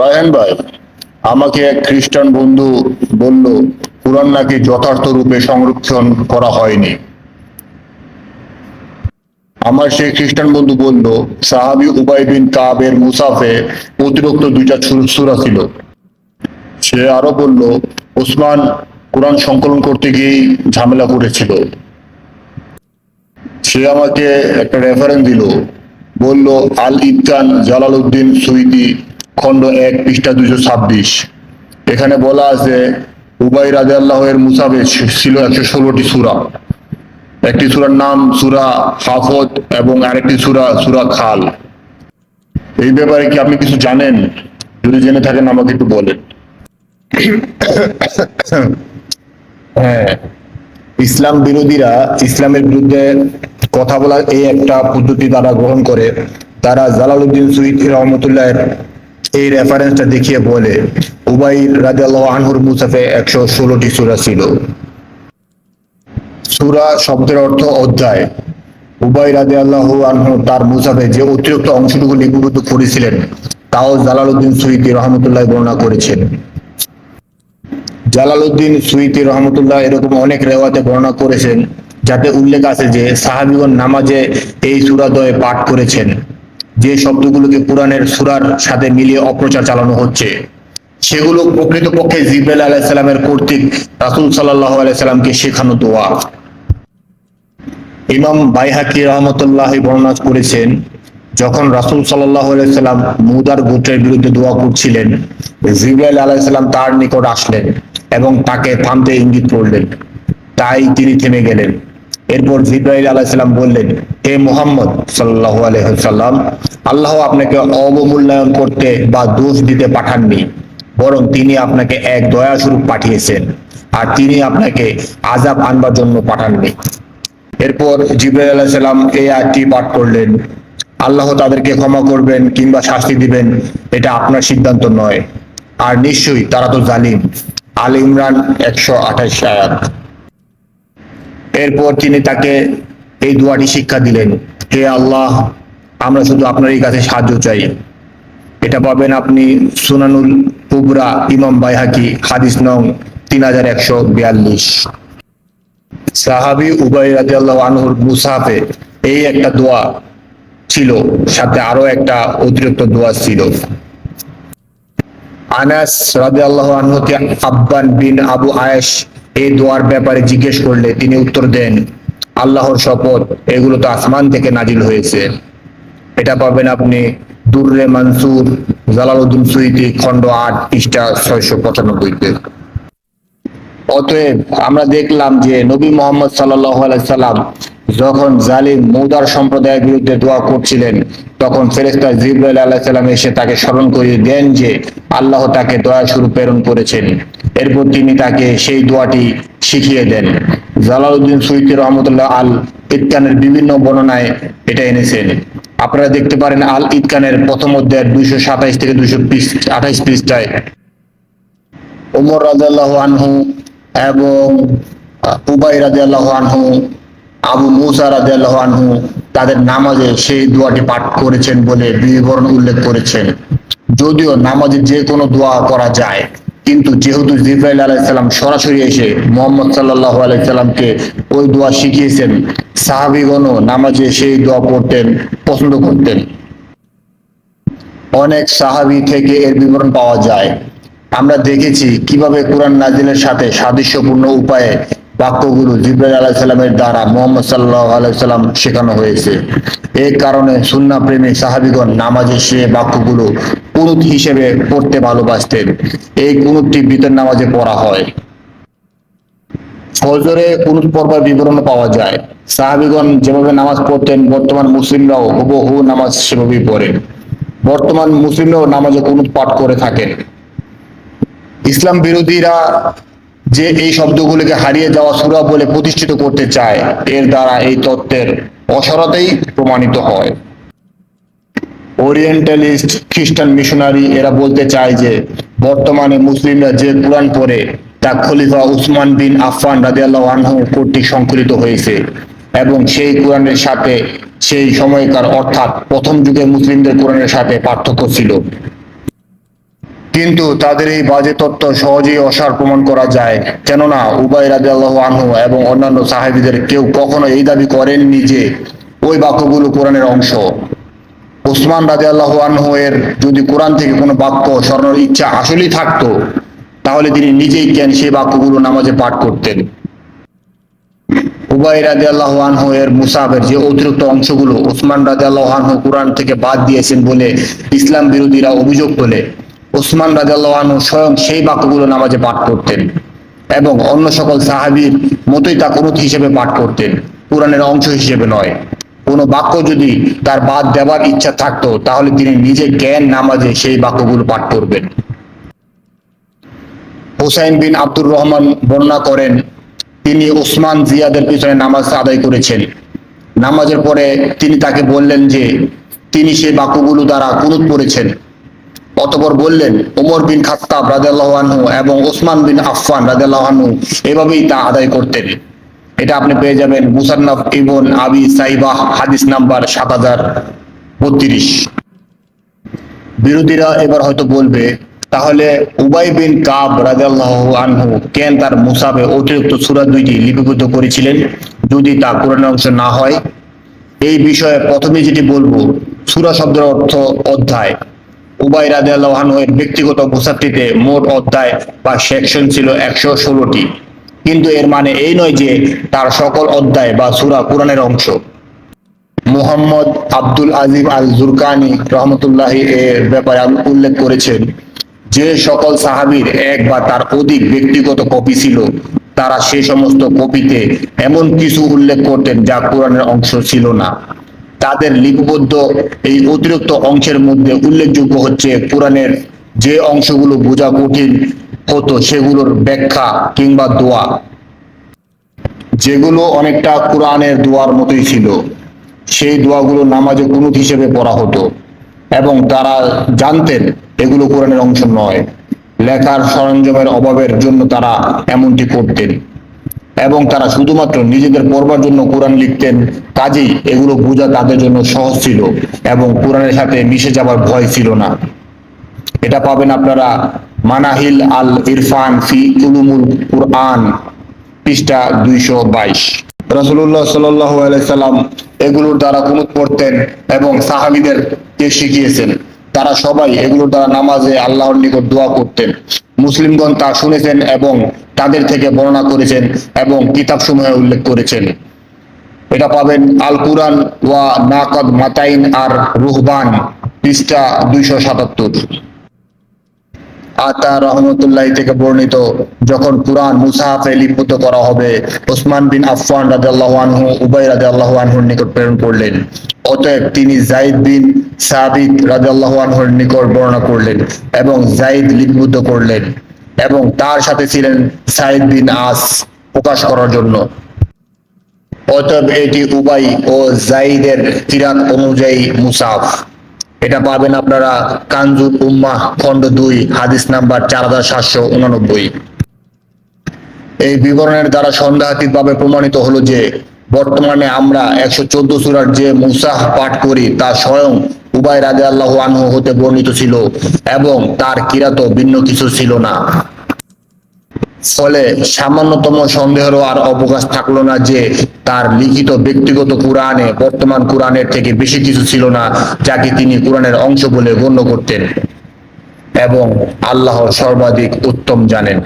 রায়হান ভাই, আমাকে এক খ্রিস্টান বন্ধু বলল, কোরআন নাকি যথার্থ রূপে সংরক্ষণ করা হয়নি? আমার সেই খ্রিস্টান বন্ধু বলল, সাহাবি উবাই বিন কাবের মুসাফে অতিরিক্ত দুইটা সুরা ছিল। সে আরও বলল, ওসমান কোরআন সংকলন করতে গিয়েই ঝামেলা করেছিল। সে আমাকে একটা রেফারেন্স দিল, বলল আল ইবকান জালাল উদ্দিন সুইদি খণ্ড এক, পৃষ্ঠা দুশো ছাব্বিশ। এখানে বলা আছে, উবাই রাজা আল্লাহের মুসাবে ছিল একশো ষোলোটি সুরা। একটি সুরার নাম সুরা হাফত এবং আরেকটি সুরা সুরা খাল। এই ব্যাপারে কি আপনি কিছু জানেন? যদি জেনে থাকেন, আমাকে একটু বলেন। হ্যাঁ। ইসলাম বিরোধীরা ইসলামের বিরুদ্ধে কথা বলার এই একটা পদ্ধতি তারা গ্রহণ করে। তারা জালালউদ্দিন সুইদ রহমতুল্লাহের এই রেফারেন্সটা দেখিয়ে বলে উবাই রাজিয়াল্লাহ আনহুর মুসাফে একশো ষোলোটি সুরা ছিল। সুরা শব্দের অর্থ অধ্যায়। উবাই রাজে আল্লাহ আনহু তার মুসাফে যে অতিরিক্ত অংশটুকু লিপিবদ্ধ করেছিলেন, তাও জালালউদ্দিন সুইতি রহমতুল্লাহ বর্ণনা করেছেন। জালালউদ্দিন সুইতি রহমতুল্লাহ এরকম অনেক রেওয়াতে বর্ণনা করেছেন, যাতে উল্লেখ আছে যে সাহাবিগণ নামাজে এই সুরাদয়ে পাঠ করেছেন। যে শব্দগুলোকে কোরআনের সুরার সাথে মিলিয়ে অপ্রচার চালানো হচ্ছে, সেগুলো প্রকৃতপক্ষে জিব্রাইল আলাইসাল্লামের কর্তৃক রাসুল সাল্লাহ আলাইসাল্লামকে শেখানো দোয়া। ইমাম বাইহাকি রহমতুল্লাহ বর্ণনা করেছেন, যখন রাসুল সাল্লাহ আলাইসাল্লাম মুদার গোত্রের বিরুদ্ধে দোয়া করছিলেন, জিব্রাইল আলাইসাল্লাম তার নিকট আসলেন এবং তাকে থামতে ইঙ্গিত করলেন। তাই তিনি থেমে গেলেন। এরপর জিব্রাইল আলাইসাল্লাম বললেন, হে মোহাম্মদ সাল্লাহ আলহাম আল্লাহ আপনাকে অবমূল্যায়ন করতে বা দোষ দিতে পাঠাননি, বরং তিনি আপনাকে এক দয়াস্বরূপ পাঠিয়েছেন, আর তিনি আপনাকে আজাব আনবার জন্য পাঠাননি। এরপর জিব্রাইল আলাইসাল্লাম এই আয়াতটি পাঠ করলেন, আল্লাহ তাদেরকে ক্ষমা করবেন কিংবা শাস্তি দিবেন, এটা আপনার সিদ্ধান্ত নয়। আর নিশ্চয়ই তারা তো জালিম। আল ইমরান একশো আঠাশ আয়াত। এরপর তিনি তাকে এই দোয়াটি শিক্ষা দিলেন, হে আল্লাহ, আমরা শুধু আপনারই কাছে সাহায্য চাই। এটা পাবেন আপনি সুনানুল কুবরা, ইমাম বাইহাকি, হাদিস নং তিন হাজার একশো বিয়াল্লিশ। সাহাবি উবাই রাজিয়াল্লাহ আনহুর মুসাফে এই একটা দোয়া ছিল, সাথে আরও একটা অতিরিক্ত দোয়া ছিল। আনাস রাজি আল্লাহ আনহুকে আব্বান বিন আবু আয়েশ এই দোয়ার ব্যাপারে জিজ্ঞেস করলে তিনি উত্তর দেন, আল্লাহর শপথ, এগুলো তো আসমান থেকে নাজিল হয়েছে। এটা পাবেন আপনি দুর্রে মানসুর, জালালউদ্দিন সুইতি, খণ্ড আট, পৃষ্ঠা ছয়শো পঁচানব্বইতে। অতএব আমরা দেখলাম যে নবী মোহাম্মদ সাল্লাম যখন জালিম মৌদার সম্প্রদায়ের বিরুদ্ধে দোয়া করছিলেন, তখন ফেরেস্তা জিব্রাইল আল্লাহ সাল্লাম এসে তাকে স্মরণ করিয়ে দেন যে আল্লাহ তাকে দয়া শুরু প্রেরণ করেছেন। এরপর তিনি তাকে সেই দোয়াটি শিখিয়ে দেন। জালালউদ্দিন সুইতি রহমতুল্লাহ আল ইতকানের বিভিন্ন বর্ণনায় এটা এনেছেন। আপনারা দেখতে পারেন আল ইতকানের প্রথম অধ্যায়ের দুইশো সাতাইশ থেকে দুইশো আঠাইশ পৃষ্ঠায়। ওমর রাজাল্লাহ আনহু এবং উবাই রাজিয়াল্লাহ আনহু, আবু মুসা রাজিয়াল্লাহ আনহু তাদের নামাজে সেই দোয়াটি পাঠ করেছেন বলে বিবরণ উল্লেখ করেছেন। যদিও নামাজে যে কোনো দোয়া করা যায়। কিন্তু যেহেতু জিব্রাইল আলাইসাল্লাম সরাসরি এসে মোহাম্মদ সাল্লাহ আলাইসাল্লামকে ওই দোয়া শিখিয়েছেন, সাহাবিগণও নামাজে সেই দোয়া পড়তেন, পছন্দ করতেন। অনেক সাহাবি থেকে এর বিবরণ পাওয়া যায়। আমরা দেখেছি কীভাবে কোরআন নাজিলের সাথে সাদৃশ্যপূর্ণ উপায়ে বাক্যগুলো জিব্রাইল আলাইসাল্লামের দ্বারা মোহাম্মদ সাল্লাহ আলাইসাল্লাম শেখানো হয়েছে। এই কারণে সুন্না প্রেমী সাহাবিগণ নামাজে সে বাক্যগুলো কুনুত হিসেবে পড়তে ভালোবাসতেন। এই কুনুতটি বিতর নামাজে পড়া হয়। ফজরে কুনুত পর্বের বিবরণ পাওয়া যায়। সাহাবিগণ যেভাবে নামাজ পড়তেন, বর্তমান মুসলিমরাও হুবহু নামাজ সেভাবেই পড়েন। বর্তমান মুসলিমরাও নামাজে কুনুত পাঠ করে থাকেন। ইসলাম বিরোধীরা যে এই শব্দগুলিকে হারিয়ে যাওয়া সুরা বলে প্রতিষ্ঠিত করতে চায়, এর দ্বারা এই তত্ত্বের অসরতেই প্রমাণিত হয়। ওরিয়েন্টালিস্ট খ্রিস্টান মিশনারি এরা বলতে চায় যে, বর্তমানে মুসলিমরা যে কোরআন পড়ে, তা খলিফা উসমান বিন আফফান রাদিয়াল্লাহু আনহু কর্তৃক সংকলিত হয়েছে এবং সেই কোরআনের সাথে সেই সময়কার অর্থাৎ প্রথম যুগে মুসলিমদের কোরআনের সাথে পার্থক্য ছিল। কিন্তু তাদের এই বাজে তত্ত্ব সহজেই অসার প্রমাণ করা যায়। কেননা উবাই রাজি আল্লাহ আনহু এবং অন্যান্য সাহেবীদের কেউ কখনো এই দাবি করেননি যে ওই বাক্যগুলো কোরআনের অংশ। ওসমান রাজি আল্লাহ আনহু এর যদি কোরআন থেকে কোনো বাক্য স্মরণের ইচ্ছা আসলেই থাকতো, তাহলে তিনি নিজেই কেন সেই বাক্যগুলো নামাজে পাঠ করতেন। উবাই রাজি আল্লাহ আনহু এর মুসাফের যে অতিরিক্ত অংশগুলো ওসমান রাজি আল্লাহ আনহু কোরআন থেকে বাদ দিয়েছেন বলে ইসলাম বিরোধীরা অভিযোগ তোলে। ওসমান রাজি আল্লাহ আনহু স্বয়ং সেই বাক্যগুলো নামাজে পাঠ করতেন এবং অন্য সকল সাহাবীর মতোই তা কুনুত হিসেবে পাঠ করতেন। কোরআনের অংশ হিসেবে নয়। কোনো বাক্য যদি তার বাদ দেওয়ার ইচ্ছা থাকতো, তাহলে তিনি নিজে জ্ঞান নামাজে সেই বাক্যগুলো পাঠ করবেন। হুসাইন বিন আব্দুর রহমান বর্ণনা করেন, তিনি ওসমান জিয়াদের পিছনে নামাজ আদায় করেছেন। নামাজের পরে তিনি তাকে বললেন যে, তিনি সেই বাক্যগুলো দ্বারা কুনুত পড়েছেন অতপর বললেন ওমর বিন খাত্তাব রাদিয়াল্লাহু আনহু এবং ওসমান বিন আফফান রাদিয়াল্লাহু আনহু এভাবেই তা আদায় করতেন। এটা আপনি পেয়ে যাবেন মুসান্নাফ ইবন আবি সাইবাহ, হাদিস নাম্বার সাত হাজার বত্রিশ। বিরোধীরা এবার হয়তো বলবে, তাহলে উবাই বিন কাব রাদিয়াল্লাহু আনহু কেন তার মুসাবে অতিরিক্ত সুরা দুইটি লিপিবদ্ধ করেছিলেন যদি তা কোরআনের অংশ না হয়? এই বিষয়ে প্রথমে যেটি বলব, সুরা শব্দের অর্থ অধ্যায়। উবাই রাদিয়াল্লাহু আনহু এর ব্যক্তিগত মুসাফটিতে মোট অধ্যায় বা সেকশন ছিল একশো ষোলোটি। কিন্তু এর মানে এই নয় যে তার সকল অধ্যায় বা সূরা কোরআনের অংশ। মুহাম্মদ আব্দুল আজিম আল জুরকানি রহমতুল্লাহ এর ব্যাপারে উল্লেখ করেছেন, যে সকল সাহাবীর এক বা তার অধিক ব্যক্তিগত কপি ছিল, তারা সে সমস্ত কপিতে এমন কিছু উল্লেখ করতেন যা কোরআনের অংশ ছিল না। তাদের লিপিবদ্ধ এই অতিরিক্ত অংশের মধ্যে উল্লেখযোগ্য হচ্ছে কোরআনের যে অংশগুলো বোঝা কঠিন হতো সেগুলোর ব্যাখ্যা কিংবা দোয়া, যেগুলো অনেকটা কোরআনের দোয়ার মতোই ছিল। সেই দোয়াগুলো নামাজে কুনুত হিসেবে পড়া হতো এবং তারা জানতেন এগুলো কোরআনের অংশ নয়। লেখার সরঞ্জামের অভাবের জন্য তারা এমনটি করতেন। এবং তারা শুধুমাত্র নিজেদের পড়বার জন্য কোরআন লিখতেন, কাজেই এগুলো বোঝা তাদের জন্য সহজ ছিল এবং কোরআনের সাথে মিশে যাবার ভয় ছিল না। এটা পাবেন আপনারা মানাহিল আল ইরফান ফি উলুমুল কুরআন, পৃষ্ঠা দুইশো বাইশ। রসুল্লাহ সাল্লাম এগুলোর দ্বারা কুনুত পড়তেন এবং সাহাবিদেরকে শিখিয়েছেন? তারা সবাই এগুলো দ্বারা নামাজে আল্লাহর নিকট দোয়া করতেন। মুসলিমগণ তা শুনেছেন এবং তাদের থেকে বর্ণনা করেছেন এবং কিতাব সমূহে উল্লেখ করেছেন। এটা পাবেন আল কুরআন ওয়া নাকদ মাতাইন আর রুহবান, পৃষ্ঠা দুইশো সাতাত্তর। আতা রহমতুল্লাহ থেকে বর্ণিত, যখন কুরআন মুসাহাফে লিপিবদ্ধ করা হবে ওসমান বিন আফফান রাদিয়াল্লাহু আনহু, উবাই রাদিয়াল্লাহু আনহুর নিকট প্রেরণ করলেন। অতএব তিনি জাইদ বিন সাবিত রাদিয়াল্লাহু আনহুর নিকট বর্ণনা করলেন এবং জাইদ লিপিবদ্ধ করলেন এবং তার সাথে ছিলেন সাইদ বিন আস প্রকাশ করার জন্য। অতএব এটি উবাই ও জাইদের কিরাত অনুযায়ী মুসাফ। এটা পাবেন আপনারা কানজুল উম্মাহ খণ্ড দুই, হাদিস নাম্বার চার হাজার সাতশো উনানব্বই। এই বিবরণের দ্বারা সন্দেহাতীত ভাবে প্রমাণিত হলো যে, বর্তমানে আমরা একশো চোদ্দ সুরার যে মুসাহ পাঠ করি, তা স্বয়ং উবাই রাজা আল্লাহ আনহু হতে বর্ণিত ছিল এবং তার কিরাত ভিন্ন কিছু ছিল না। ফলে সামান্যতম সন্দেহেরও আর অবকাশ থাকল না যে তার লিখিত ব্যক্তিগত কোরআনে, বর্তমান কোরআনের থেকে বেশি কিছু ছিল না, যাকে তিনি কোরআনের অংশ বলে গণ্য করতেন এবং আল্লাহ সর্বাধিক উত্তম জানেন।